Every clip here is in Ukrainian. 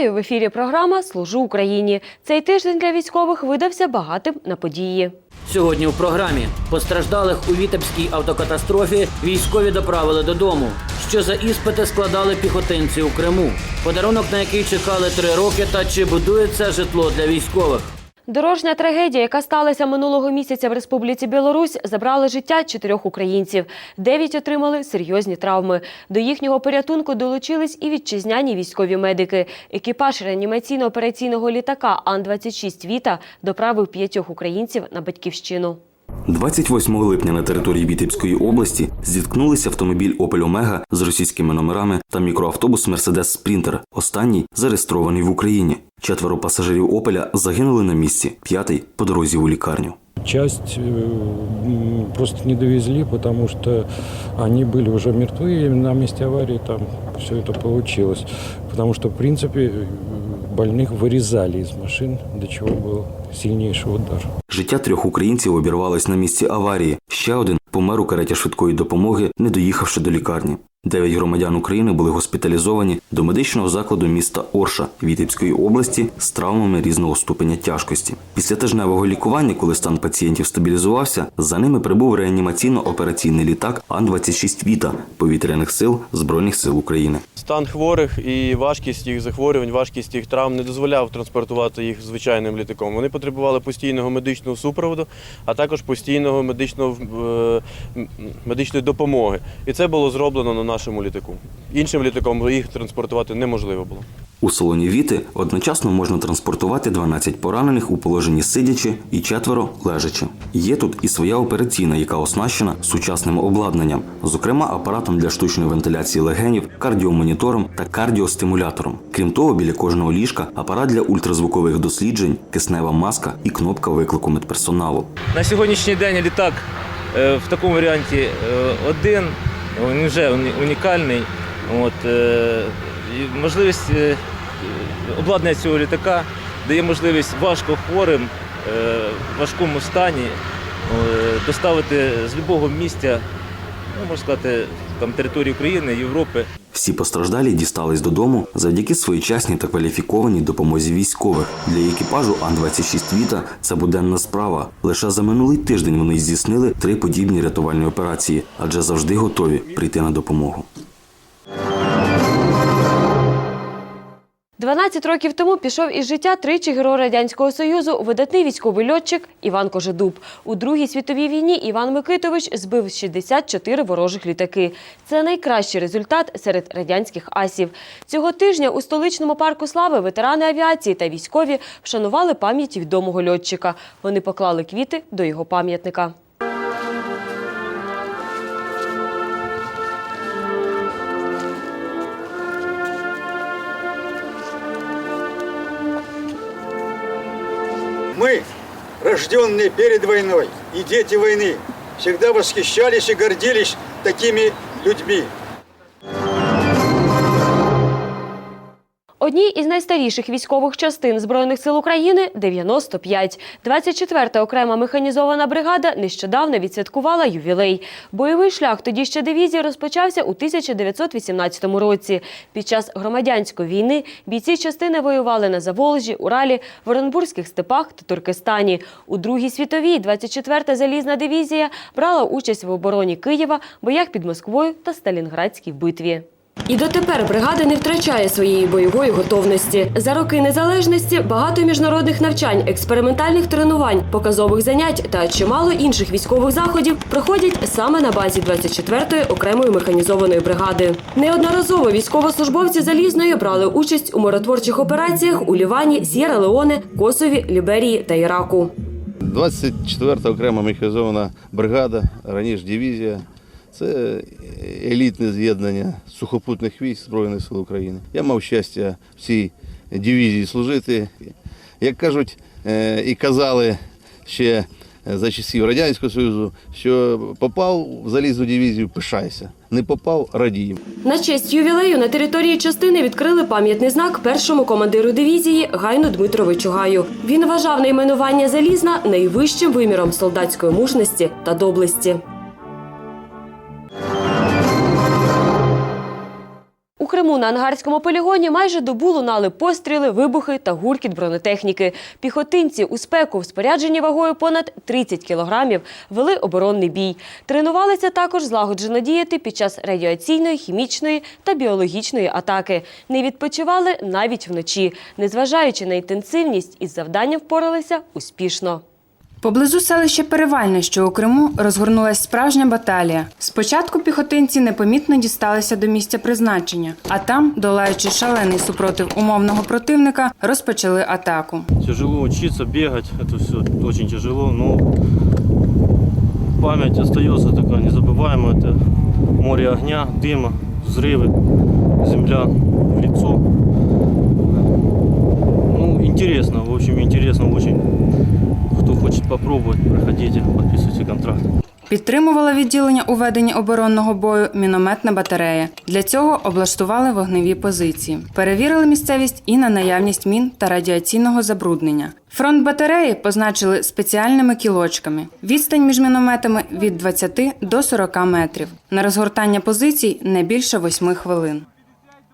Вітаю в ефірі. Програма Служу Україні. Цей тиждень для військових видався багатим на події. Сьогодні в програмі постраждалих у Вітебській автокатастрофі військові доправили додому. Що за іспити складали піхотинці у Криму? Подарунок, на який чекали три роки, та чи будується житло для військових? Дорожня трагедія, яка сталася минулого місяця в Республіці Білорусь, забрала життя чотирьох українців. Дев'ять отримали серйозні травми. До їхнього порятунку долучились і вітчизняні військові медики. Екіпаж реанімаційно-операційного літака Ан-26 Віта доправив п'ятьох українців на батьківщину. 28 липня на території Вітебської області зіткнулися автомобіль Opel Omega з російськими номерами та мікроавтобус Mercedes Sprinter, останній зареєстрований в Україні. Четверо пасажирів Опеля загинули на місці, п'ятий по дорозі у лікарню. Часть э, м, просто не довезли, потому что они были уже мертвы, и на месте аварии там все это получилось. Потому что, в принципе, э, больных вырезали из машин, до чего был сильнейший удар. Життя трьох українців обірвалось на місці аварії. Ще один помер у кареті швидкої допомоги, не доїхавши до лікарні. Дев'ять громадян України були госпіталізовані до медичного закладу міста Орша Вітебської області з травмами різного ступеня тяжкості. Після тижневого лікування, коли стан пацієнтів стабілізувався, за ними прибув реанімаційно-операційний літак Ан-26 Віта повітряних сил Збройних сил України. Стан хворих і важкість їх захворювань, важкість їх травм не дозволяв транспортувати їх звичайним літаком. Вони потребували постійного медичного супроводу, а також постійного медичного е, медичної допомоги. І це було зроблено на нашому літаку. Іншим літаком їх транспортувати неможливо було. У салоні Віти одночасно можна транспортувати 12 поранених у положенні сидячи і четверо лежачи. Є тут і своя операційна, яка оснащена сучасним обладнанням, зокрема апаратом для штучної вентиляції легенів, кардіомонітором та кардіостимулятором. Крім того, біля кожного ліжка апарат для ультразвукових досліджень, киснева маска і кнопка виклику медперсоналу. На сьогоднішній день літак е, в такому варіанті е, один, він вже унікальний. От, е, і можливість е, обладнання цього літака дає можливість важко хворим е, в важкому стані доставити з будь-якого місця, ну, можна сказати, там, території України, Європи. Всі постраждалі дістались додому завдяки своєчасній та кваліфікованій допомозі військових. Для екіпажу Ан-26 Віта це буденна справа. Лише за минулий тиждень вони здійснили три подібні рятувальні операції, адже завжди готові прийти на допомогу. 12 років тому пішов із життя тричі герой Радянського Союзу, видатний військовий льотчик Іван Кожедуб. У Другій світовій війні Іван Микитович збив 64 ворожих літаки. Це найкращий результат серед радянських асів. Цього тижня у столичному парку слави ветерани авіації та військові вшанували пам'ять відомого льотчика. Вони поклали квіти до його пам'ятника. Рожденные перед войной и дети войны, всегда восхищались и гордились такими людьми. Одній із найстаріших військових частин Збройних сил України – 95. 24-та окрема механізована бригада нещодавно відсвяткувала ювілей. Бойовий шлях тоді ще дивізії розпочався у 1918 році. Під час громадянської війни бійці частини воювали на Заволжі, Уралі, в Оренбурзьких степах та Туркестані. У Другій світовій 24-та залізна дивізія брала участь в обороні Києва, боях під Москвою та Сталінградській битві. І дотепер бригада не втрачає своєї бойової готовності. За роки незалежності багато міжнародних навчань, експериментальних тренувань, показових занять та чимало інших військових заходів проходять саме на базі 24-ї окремої механізованої бригади. Неодноразово військовослужбовці залізної брали участь у миротворчих операціях у Лівані, Сєра Леоне, Косові, Ліберії та Іраку. 24-та окрема механізована бригада, раніше дивізія. Це елітне з'єднання сухопутних військ Збройних сил України. Я мав щастя в цій дивізії служити. Як кажуть е, і казали ще за часів Радянського Союзу, що попав в залізну дивізію, пишайся. Не попав, радій. На честь ювілею на території частини відкрили пам'ятний знак першому командиру дивізії Гайну Дмитровичу Гаю. Він вважав найменування залізна найвищим виміром солдатської мужності та доблесті. Криму на ангарському полігоні майже добу лунали постріли, вибухи та гуркіт бронетехніки. Піхотинці у спеку в спорядженні вагою понад 30 кілограмів вели оборонний бій. Тренувалися також злагоджено діяти під час радіаційної, хімічної та біологічної атаки. Не відпочивали навіть вночі. Незважаючи на інтенсивність, із завданням впоралися успішно. Поблизу селища Перевальне, що у Криму, розгорнулась справжня баталія. Спочатку піхотинці непомітно дісталися до місця призначення, а там, долаючи шалений супротив умовного противника, розпочали атаку. Тяжело учиться, бегать, это все очень тяжело, но память остается такая незабываемая. Это море огня, дыма, взрывы, земля в лицо. Ну, интересно, в общем, интересно очень. Попробовать, проходите, подписывайте контракт. Підтримувала відділення у веденні оборонного бою мінометна батарея. Для цього облаштували вогневі позиції. Перевірили місцевість і на наявність мін та радіаційного забруднення. Фронт батареї позначили спеціальними кілочками. Відстань між мінометами від 20 до 40 метрів. На розгортання позицій не більше 8 хвилин.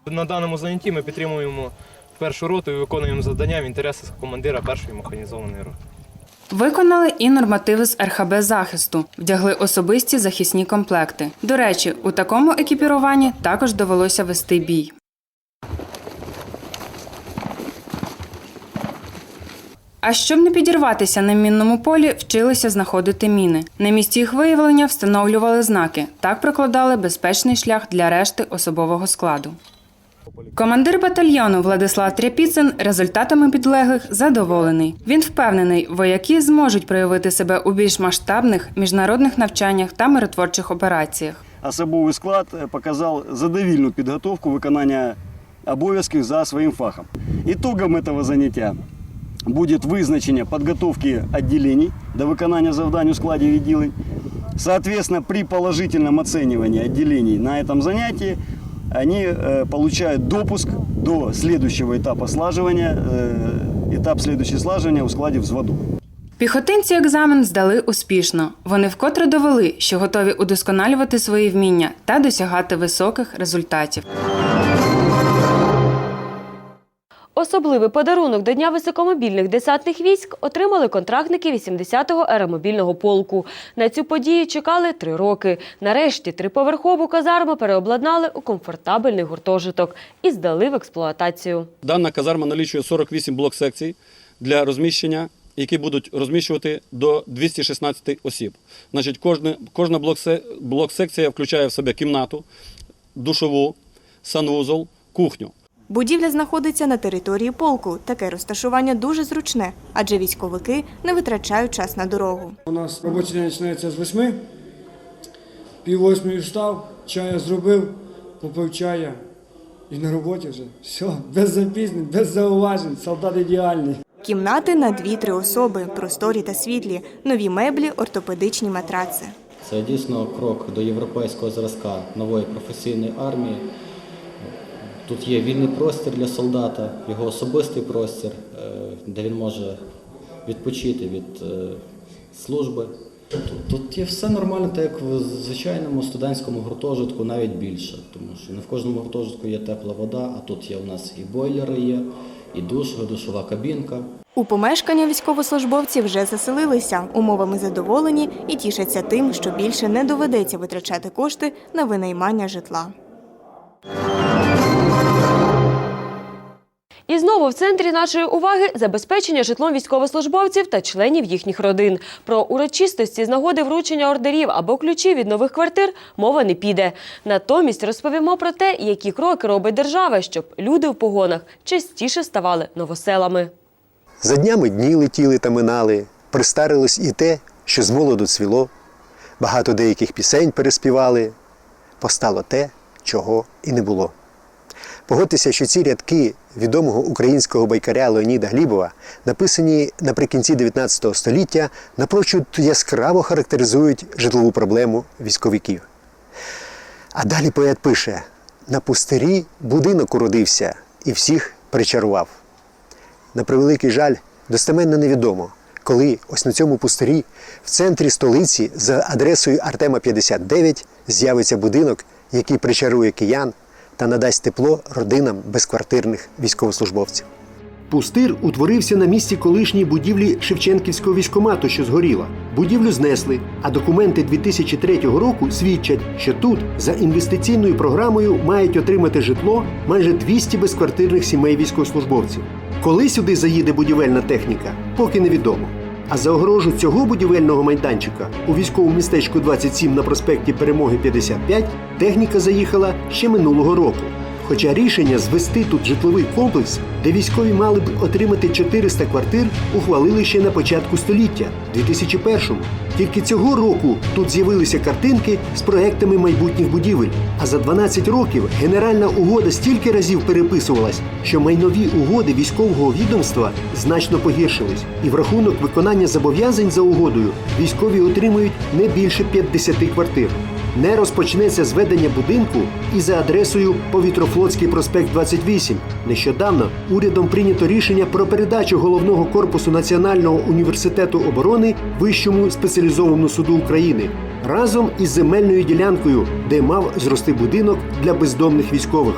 На даному занятті ми підтримуємо першу роту і виконуємо завдання в інтересах командира першої механізованої роти. Виконали і нормативи з РХБ захисту, вдягли особисті захисні комплекти. До речі, у такому екіпіруванні також довелося вести бій. А щоб не підірватися на мінному полі, вчилися знаходити міни. На місці їх виявлення встановлювали знаки. Так прокладали безпечний шлях для решти особового складу. Командир батальйону Владислав Тряпіцин результатами підлеглих задоволений. Він впевнений, вояки зможуть проявити себе у більш масштабних міжнародних навчаннях та миротворчих операціях. Особовий склад е, показав задовільну підготовку виконання обов'язків за своїм фахом. Итогом этого заняття буде визначення підготовки відділень до виконання завдань у складі відділень. Соответственно, при положительном оценивании отделений на этом занятии они э, получают допуск до следующего этапа слаживания, э, этап следующего слаживания у складе взводу. Піхотинці екзамен здали успішно. Вони вкотре довели, що готові удосконалювати свої вміння та досягати високих результатів. Особливий подарунок до Дня високомобільних десантних військ отримали контрактники 80-го аеромобільного полку. На цю подію чекали три роки. Нарешті триповерхову казарму переобладнали у комфортабельний гуртожиток і здали в експлуатацію. Дана казарма налічує 48 блок-секцій для розміщення, які будуть розміщувати до 216 осіб. Значить, кожна, кожна блок-се- блок-секція включає в себе кімнату, душову, санвузол, кухню. Будівля знаходиться на території полку. Таке розташування дуже зручне, адже військовики не витрачають час на дорогу. У нас робочий день починається з восьми, пів восьмої встав, чая зробив, попив чая і на роботі вже. Все, без запізнень, без зауважень, солдат ідеальний. Кімнати на дві-три особи, просторі та світлі, нові меблі, ортопедичні матраци. Це дійсно крок до європейського зразка нової професійної армії. Тут є вільний простір для солдата, його особистий простір, е, де він може відпочити від е, служби. Тут, тут є все нормально, так як в звичайному студентському гуртожитку, навіть більше, тому що не в кожному гуртожитку є тепла вода, а тут є у нас і бойлери є, і душ, і душова кабінка. У помешкання військовослужбовці вже заселилися, умовами задоволені і тішаться тим, що більше не доведеться витрачати кошти на винаймання житла. І знову в центрі нашої уваги забезпечення житлом військовослужбовців та членів їхніх родин. Про урочистості з нагоди вручення ордерів або ключів від нових квартир мова не піде. Натомість розповімо про те, які кроки робить держава, щоб люди в погонах частіше ставали новоселами. За днями дні летіли та минали, пристарилось і те, що з молоду цвіло. Багато деяких пісень переспівали, постало те, чого і не було. Погодьтеся, що ці рядки відомого українського байкаря Леоніда Глібова, написані наприкінці 19 століття, напрочуд яскраво характеризують житлову проблему військовиків. А далі поет пише: на пустирі будинок уродився і всіх причарував. На превеликий жаль, достеменно невідомо, коли ось на цьому пустирі в центрі столиці за адресою Артема 59 з'явиться будинок, який причарує киян та надасть тепло родинам безквартирних військовослужбовців. Пустир утворився на місці колишньої будівлі Шевченківського військомату, що згоріла. Будівлю знесли, а документи 2003 року свідчать, що тут за інвестиційною програмою мають отримати житло майже 200 безквартирних сімей військовослужбовців. Коли сюди заїде будівельна техніка, поки невідомо. А за огорожу цього будівельного майданчика у військовому містечку 27 на проспекті Перемоги 55 техніка заїхала ще минулого року. Хоча рішення звести тут житловий комплекс, де військові мали б отримати 400 квартир, ухвалили ще на початку століття, 2001-му. Тільки цього року тут з'явилися картинки з проектами майбутніх будівель. А за 12 років генеральна угода стільки разів переписувалась, що майнові угоди військового відомства значно погіршились. І в рахунок виконання зобов'язань за угодою військові отримують не більше 50 квартир не розпочнеться зведення будинку і за адресою Повітрофлотський проспект 28. Нещодавно урядом прийнято рішення про передачу головного корпусу Національного університету оборони Вищому спеціалізованому суду України разом із земельною ділянкою, де мав зрости будинок для бездомних військових.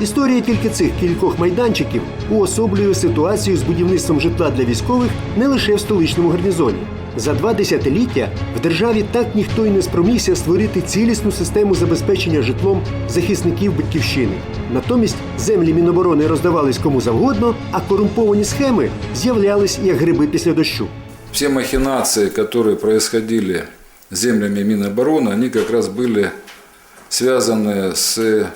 Історія тільки цих кількох майданчиків уособлює ситуацію з будівництвом житла для військових не лише в столичному гарнізоні. За два десятиліття в державі так ніхто й не спромігся створити цілісну систему забезпечення житлом захисників батьківщини. Натомість землі Міноборони роздавались кому завгодно, а корумповані схеми з'являлись як гриби після дощу. Все махинации, которые происходили с землями Минобороны, они как раз были связаны с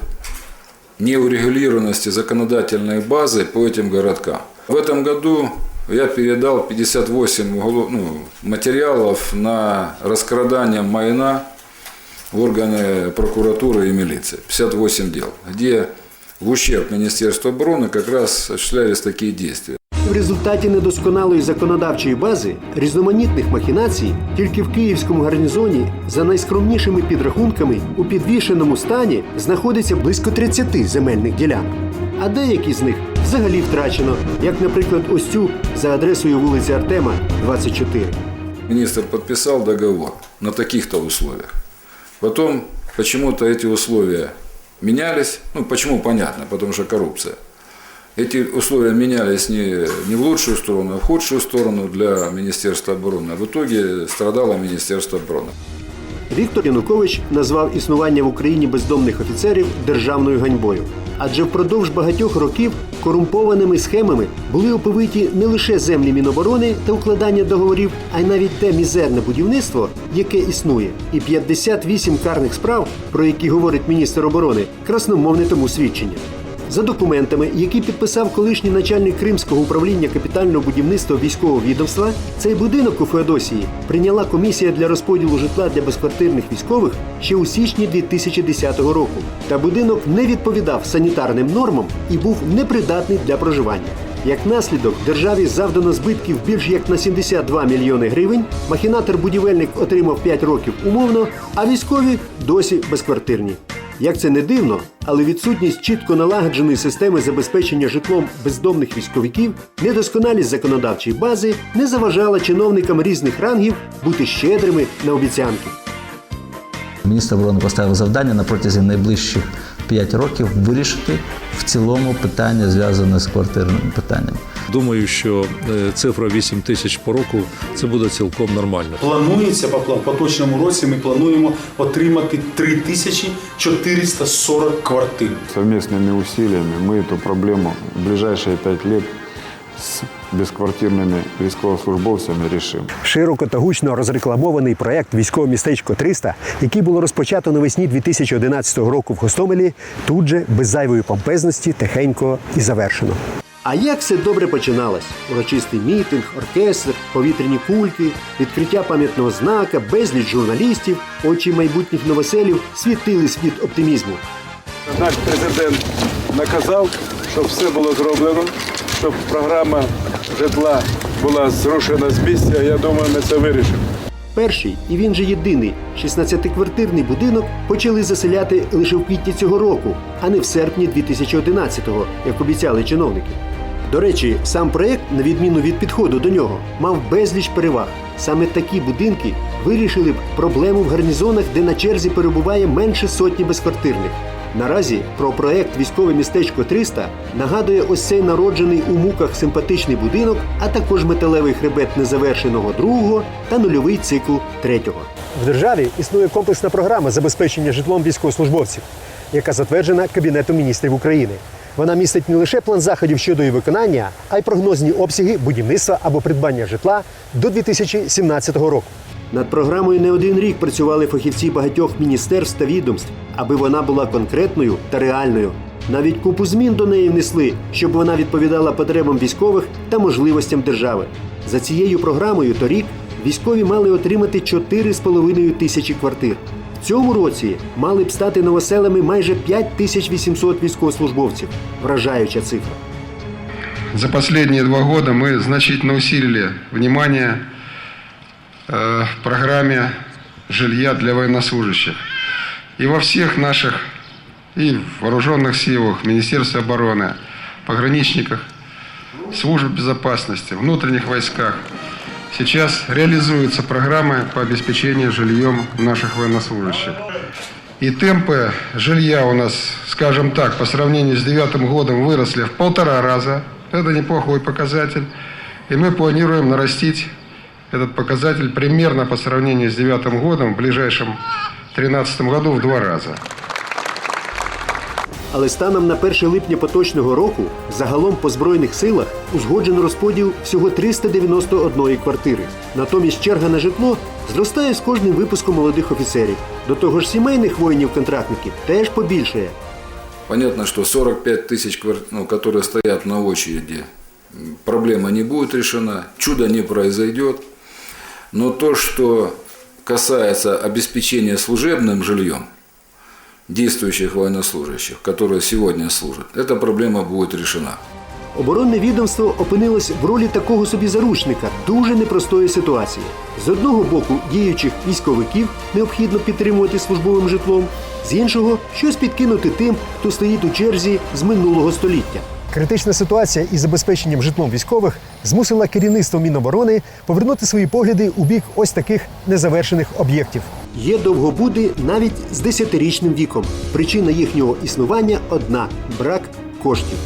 неурегулированностью законодательной базы по этим городкам. В этом году я передал 58 уголов- ну, материалов на раскрадание майна в органы прокуратуры и милиции. 58 дел, где в ущерб Министерству обороны как раз осуществлялись такие действия. В результаті недосконалої законодавчої бази різноманітних махінацій тільки в київському гарнізоні за найскромнішими підрахунками у підвішеному стані знаходиться близько 30 земельних ділянок. А деякі з них взагалі втрачено, як, наприклад, ось цю за адресою вулиці Артема, 24. Министр подписал договор на таких-то условиях. Потом почему-то эти условия менялись. Ну, почему понятно, потому что коррупция. Эти условия менялись не, не в лучшую сторону, а в худшую сторону для Министерства обороны. А в итоге страдало Министерство обороны. Віктор Янукович назвав існування в Україні бездомних офіцерів державною ганьбою. Адже впродовж багатьох років корумпованими схемами були оповиті не лише землі Міноборони та укладання договорів, а й навіть те мізерне будівництво, яке існує. І 58 карних справ, про які говорить міністр оборони, красномовне тому свідчення. За документами, які підписав колишній начальник Кримського управління капітального будівництва військового відомства, цей будинок у Феодосії прийняла комісія для розподілу житла для безквартирних військових ще у січні 2010 року. Та будинок не відповідав санітарним нормам і був непридатний для проживання. Як наслідок, державі завдано збитків більш як на 72 мільйони гривень. Махінатор-будівельник отримав 5 років умовно, а військові досі безквартирні. Як це не дивно, але відсутність чітко налагодженої системи забезпечення житлом бездомних військовиків, недосконалість законодавчої бази не заважала чиновникам різних рангів бути щедрими на обіцянки. Міністр оборони поставив завдання на протязі найближчих 5 років вирішити в цілому питання, зв'язане з квартирним питанням. Думаю, що е, цифра 8 тисяч по року це буде цілком нормально. Планується по план- поточному році. Ми плануємо отримати 3440 квартир. Совместными усилиями мы эту проблему в ближайшие пять лет с бесквартирными військовослужбовцями решим. Широко та гучно розрекламований проект Військове містечко 300, який було розпочато навесні 2011 року в Гостомелі, тут же без зайвої помпезності тихенько і завершено. А як все добре починалось? Урочистий мітинг, оркестр, повітряні кульки, відкриття пам'ятного знака, безліч журналістів, очі майбутніх новоселів світились від оптимізму. Наш президент наказав, щоб все було зроблено, щоб програма житла була зрушена з місця. Я думаю, ми це вирішимо. Перший, і він же єдиний, 16-квартирний будинок почали заселяти лише в квітні цього року, а не в серпні 2011-го, як обіцяли чиновники. До речі, сам проект, на відміну від підходу до нього, мав безліч переваг. Саме такі будинки вирішили б проблему в гарнізонах, де на черзі перебуває менше сотні безквартирних. Наразі про проект Військове містечко 300 нагадує ось цей народжений у муках симпатичний будинок, а також металевий хребет незавершеного другого та нульовий цикл третього. В державі існує комплексна програма забезпечення житлом військовослужбовців, яка затверджена Кабінетом міністрів України. Вона містить не лише план заходів щодо її виконання, а й прогнозні обсяги будівництва або придбання житла до 2017 року. Над програмою не один рік працювали фахівці багатьох міністерств та відомств, аби вона була конкретною та реальною. Навіть купу змін до неї внесли, щоб вона відповідала потребам військових та можливостям держави. За цією програмою торік військові мали отримати 4,5 тисячі квартир. В цьому році мали б стати новоселами майже 5800 військовослужбовців. Вражаюча цифра. За последние два года мы значительно усилили внимание э, программе жилья для военнослужащих. И во всех наших и в вооруженных силах, Министерстве обороны, пограничниках, служб безопасности, внутренних войсках сейчас реализуются программы по обеспечению жильем наших военнослужащих. И темпы жилья у нас, скажем так, по сравнению с девятым годом выросли в полтора раза. Это неплохой показатель. И мы планируем нарастить этот показатель примерно по сравнению с девятым годом в ближайшем 2013 году в два раза. Але станом на 1 липня поточного року загалом по збройних силах узгоджено розподіл всього 391 квартири. Натомість черга на житло зростає з кожним випуском молодих офіцерів. До того ж, сімейних воїнів-контрактників теж побільшає. Понятно, что 45 тысяч квартир, ну, которые стоят на очереди, м, проблема не будет решена, чудо не произойдет. Но то, что касается обеспечения служебным жильем действующих военнослужащих, которые сегодня служат, эта проблема будет решена. Оборонне відомство опинилось в ролі такого собі заручника дуже непростої ситуації. З одного боку, діючих військовиків необхідно підтримувати службовим житлом, з іншого щось підкинути тим, хто стоїть у черзі з минулого століття. Критична ситуація із забезпеченням житлом військових змусила керівництво Міноборони повернути свої погляди у бік ось таких незавершених об'єктів. Є довгобуди навіть з десятирічним віком. Причина їхнього існування одна брак коштів.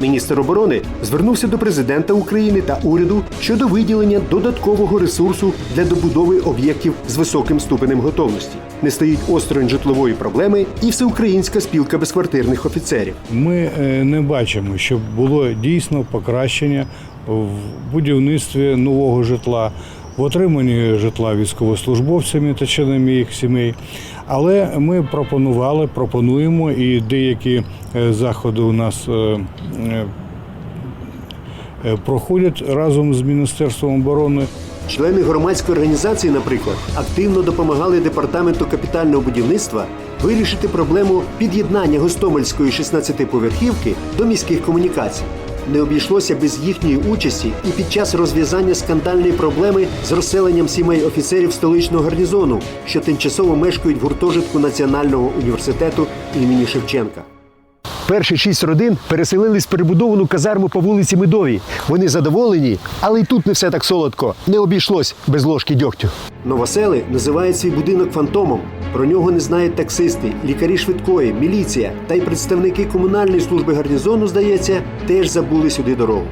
Міністр оборони звернувся до президента України та уряду щодо виділення додаткового ресурсу для добудови об'єктів з високим ступенем готовності. Не стоїть осторонь житлової проблеми і всеукраїнська спілка безквартирних офіцерів. Ми е, не бачимо, щоб було дійсно покращення в будівництві нового житла, в отриманні житла військовослужбовцями та членами їх сімей. Але ми пропонували, пропонуємо і деякі е, заходи у нас е, е, проходять разом з Міністерством оборони. Члени громадської організації, наприклад, активно допомагали департаменту капітального будівництва вирішити проблему під'єднання Гостомельської 16-поверхівки до міських комунікацій. Не обійшлося без їхньої участі і під час розв'язання скандальної проблеми з розселенням сімей офіцерів столичного гарнізону, що тимчасово мешкають в гуртожитку Національного університету імені Шевченка. Перші шість родин переселились в перебудовану казарму по вулиці Медовій. Вони задоволені, але й тут не все так солодко. Не обійшлось без ложки дьогтю. Новосели називають свій будинок фантомом. Про нього не знають таксисти, лікарі швидкої, міліція та й представники комунальної служби гарнізону, здається, теж забули сюди дорогу.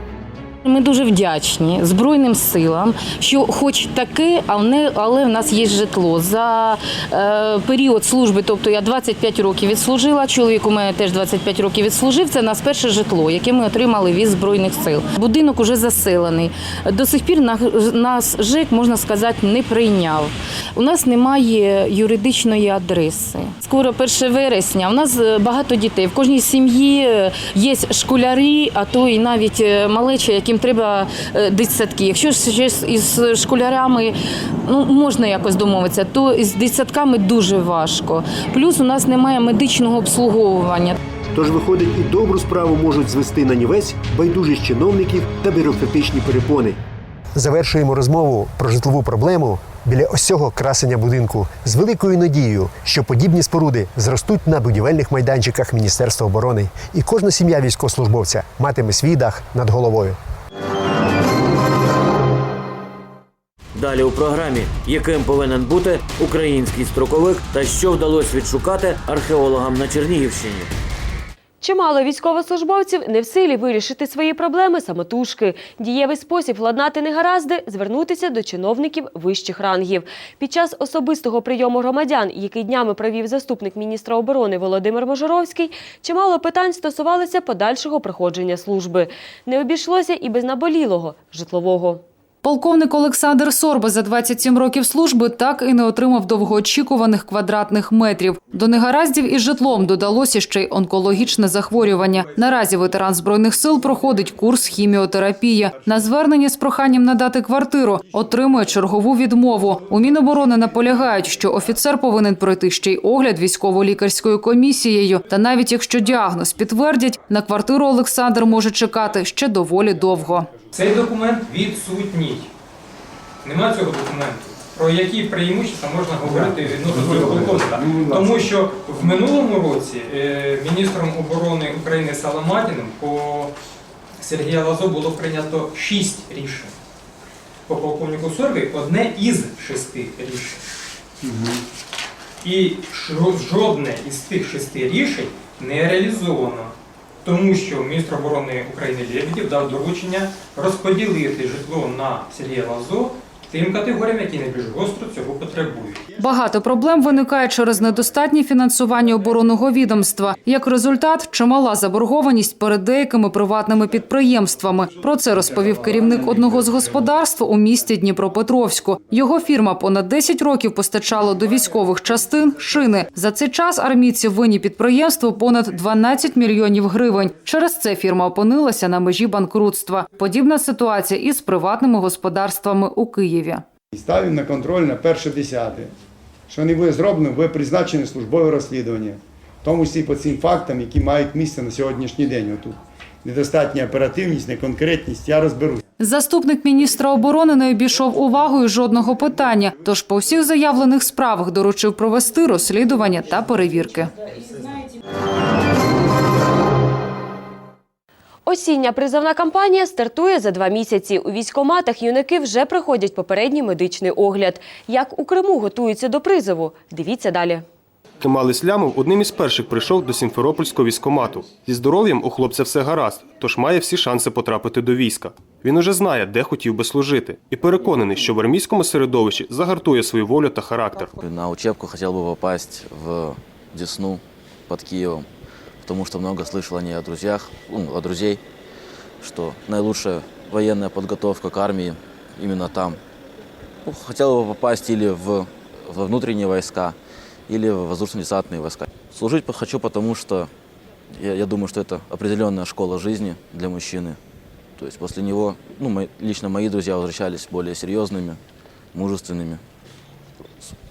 Ми дуже вдячні Збройним силам, що хоч таке, але, в нас є житло. За е, період служби, тобто я 25 років відслужила, чоловік у мене теж 25 років відслужив. Це нас перше житло, яке ми отримали від Збройних сил. Будинок уже заселений. До сих пір нас ЖЕК, можна сказати, не прийняв. У нас немає юридичної адреси. Скоро 1 вересня. У нас е, багато дітей. В кожній сім'ї е, є школяри, а то і навіть малечі, яким треба е, дитсадки. Якщо ж із школярами ну, можна якось домовитися, то із дитсадками дуже важко. Плюс у нас немає медичного обслуговування. Тож, виходить, і добру справу можуть звести на нівець байдужість чиновників та бюрократичні перепони. Завершуємо розмову про житлову проблему біля ось цього красення будинку з великою надією, що подібні споруди зростуть на будівельних майданчиках Міністерства оборони, і кожна сім'я військовослужбовця матиме свій дах над головою. Далі у програмі, яким повинен бути український строковик та що вдалося відшукати археологам на Чернігівщині. Чимало військовослужбовців не в силі вирішити свої проблеми самотужки. Дієвий спосіб владнати негаразди – звернутися до чиновників вищих рангів. Під час особистого прийому громадян, який днями провів заступник міністра оборони Володимир Можоровський, чимало питань стосувалися подальшого проходження служби. Не обійшлося і без наболілого – житлового. Полковник Олександр Сорба за 27 років служби так і не отримав довгоочікуваних квадратних метрів. До негараздів із житлом додалося ще й онкологічне захворювання. Наразі ветеран збройних сил проходить курс хіміотерапії. На звернення з проханням надати квартиру отримує чергову відмову. У Міноборони наполягають, що офіцер повинен пройти ще й огляд військово-лікарською комісією. Та навіть якщо діагноз підтвердять, на квартиру Олександр може чекати ще доволі довго. Цей документ відсутній. Нема цього документу. Про які преимущества можна говорити відносно цього полковника. Тому що в минулому році е, міністром оборони України Саламатіним по Сергія Лазо було прийнято шість рішень. По полковнику Сорві одне із шести рішень. І жодне із тих шести рішень не реалізовано. Тому що міністр оборони України Лебедєв дав доручення розподілити житло на Сергія Лазо тим категоріям, які найбільш гостро цього потребують. Багато проблем виникає через недостатнє фінансування оборонного відомства. Як результат, чимала заборгованість перед деякими приватними підприємствами. Про це розповів керівник одного з господарств у місті Дніпропетровську. Його фірма понад 10 років постачала до військових частин шини. За цей час армійці винні підприємству понад 12 мільйонів гривень. Через це фірма опинилася на межі банкрутства. Подібна ситуація із приватними господарствами у Києві. І ставимо на контроль на перше десяте, що не буде зроблено, буде призначене службове розслідування, в тому числі по цим фактам, які мають місце на сьогоднішній день. Отут недостатня оперативність, неконкретність, я розберусь. Заступник міністра оборони не обійшов увагою жодного питання, тож по всіх заявлених справах доручив провести розслідування та перевірки. Осіння призовна кампанія стартує за два місяці. У військкоматах юнаки вже проходять попередній медичний огляд. Як у Криму готуються до призову? Дивіться далі. Кемал Іслямов одним із перших прийшов до Сімферопольського військкомату. Зі здоров'ям у хлопця все гаразд, тож має всі шанси потрапити до війська. Він уже знає, де хотів би служити, і переконаний, що в армійському середовищі загартує свою волю та характер. На учебку хотел бы попасть в Десну под Киевом, потому что много слышал о ней о друзьях, ну, о друзей, что наилучшая военная подготовка к армии именно там. Ну, хотел бы попасть или в, во внутренние войска, или в воздушно-десантные войска. Служить хочу, потому что я, я думаю, что это определенная школа жизни для мужчины. То есть после него, ну, мои- лично мои друзья возвращались более серьезными, мужественными,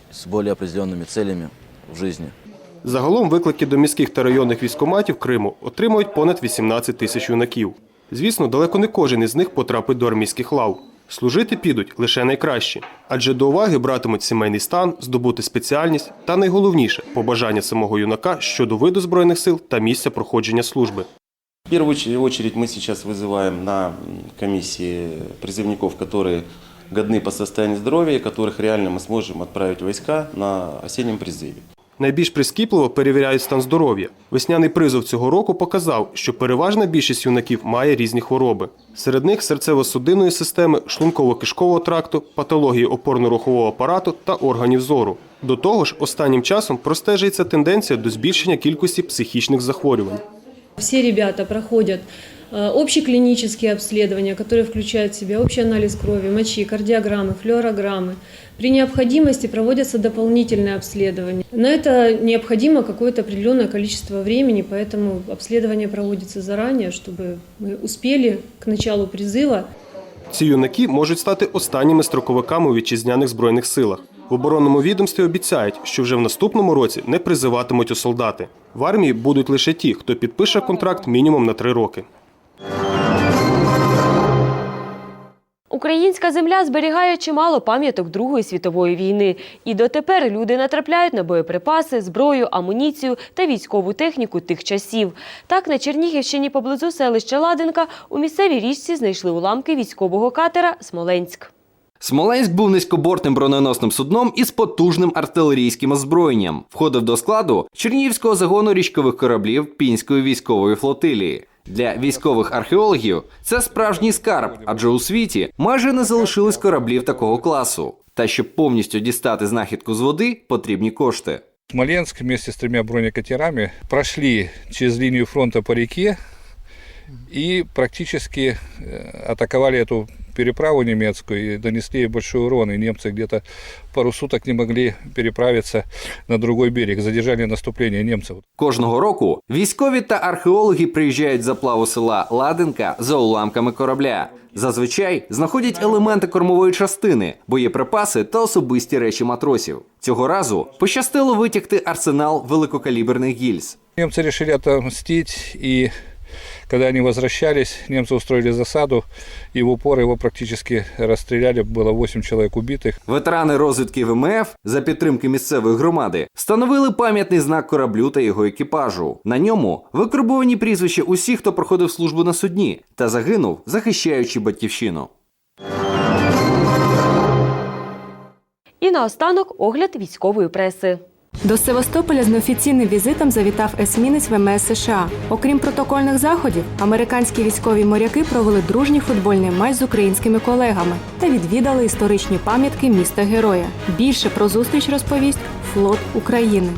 с более определенными целями в жизни. Загалом виклики до міських та районних військкоматів Криму отримують понад 18 тисяч юнаків. Звісно, далеко не кожен із них потрапить до армійських лав. Служити підуть лише найкращі, адже до уваги братимуть сімейний стан, здобути спеціальність та найголовніше побажання самого юнака щодо виду збройних сил та місця проходження служби. В первую очередь- очередь мы сейчас вызываем на м, комиссии призывников, которые годны по состоянию здоровья, и которых реально мы сможем отправить в войска на осеннем призыве. Найбільш прискіпливо перевіряють стан здоров'я. Весняний призов цього року показав, що переважна більшість юнаків має різні хвороби. Серед них серцево-судинної системи, шлунково-кишкового тракту, патології опорно-рухового апарату та органів зору. До того ж, останнім часом простежується тенденція до збільшення кількості психічних захворювань. Все ребята проходят э, общеклинические обследования, которые включают в себя общий анализ крови, мочи, кардиограммы, флюорограммы. При необходимости проводятся дополнительные обследования. На это необходимо какое-то определенное количество времени, поэтому обследование проводится заранее, чтобы мы успели к началу призыва Ці юнаки можуть стати останніми строковиками у вітчизняних збройних силах. В оборонному відомстві обіцяють, що вже в наступному році не призиватимуть у солдати. В армії будуть лише ті, хто підпише контракт мінімум на три роки. Українська земля зберігає чимало пам'яток Другої світової війни. І дотепер люди натрапляють на боєприпаси, зброю, амуніцію та військову техніку тих часів. Так, на Чернігівщині поблизу селища Ладенка у місцевій річці знайшли уламки військового катера Смоленськ. Смоленськ був низькобортним броненосним судном із потужним артилерійським озброєнням. Входив до складу Чернігівського загону річкових кораблів Пінської військової флотилії. Для військових археологів це справжній скарб, адже у світі майже не залишилось кораблів такого класу. Та щоб повністю дістати знахідку з води, потрібні кошти. Смоленск вместе с тремя бронекатерами прошли через линию фронта по реке и практически атакували атаковали эту переправу немецкую и нанесли ей большой урон. И немцы где-то пару суток не могли переправиться на другой берег, задержали наступление немцев. Кожного року військові та археологи приїжджають з заплаву села Ладенка за уламками корабля. Зазвичай знаходять елементи кормової частини, боєприпаси та особисті речі матросів. Цього разу пощастило витягти арсенал великокаліберних гільз. Немцы решили отомстить, и когда они возвращались, немцы устроили засаду, и в упор его практически расстреляли, было 8 человек убитых. Ветерани розвідки ВМФ за підтримки місцевої громади встановили пам'ятний знак кораблю та його екіпажу. На ньому викарбовані прізвища усіх, хто проходив службу на судні та загинув, захищаючи батьківщину. І наостанок огляд військової преси. До Севастополя з неофіційним візитом завітав есмінець ВМС США. Окрім протокольних заходів, американські військові моряки провели дружній футбольний матч з українськими колегами та відвідали історичні пам'ятки міста Героя. Більше про зустріч розповість флот України.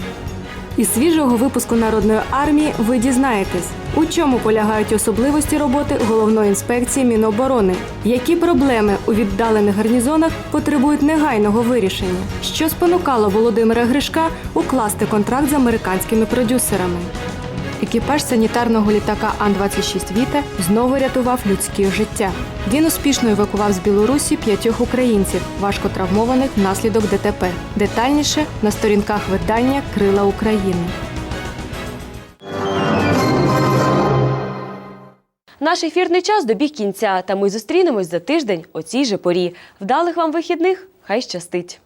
Із свіжого випуску народної армії ви дізнаєтесь, у чому полягають особливості роботи головної інспекції Міноборони, які проблеми у віддалених гарнізонах потребують негайного вирішення, що спонукало Володимира Гришка укласти контракт з американськими продюсерами. Екіпаж санітарного літака Ан-26 Віта знову рятував людське життя. Він успішно евакував з Білорусі п'ятьох українців, важко травмованих внаслідок ДТП. Детальніше на сторінках видання Крила України. Наш ефірний час добіг кінця, та ми зустрінемось за тиждень о цій же порі. Вдалих вам вихідних! Хай щастить!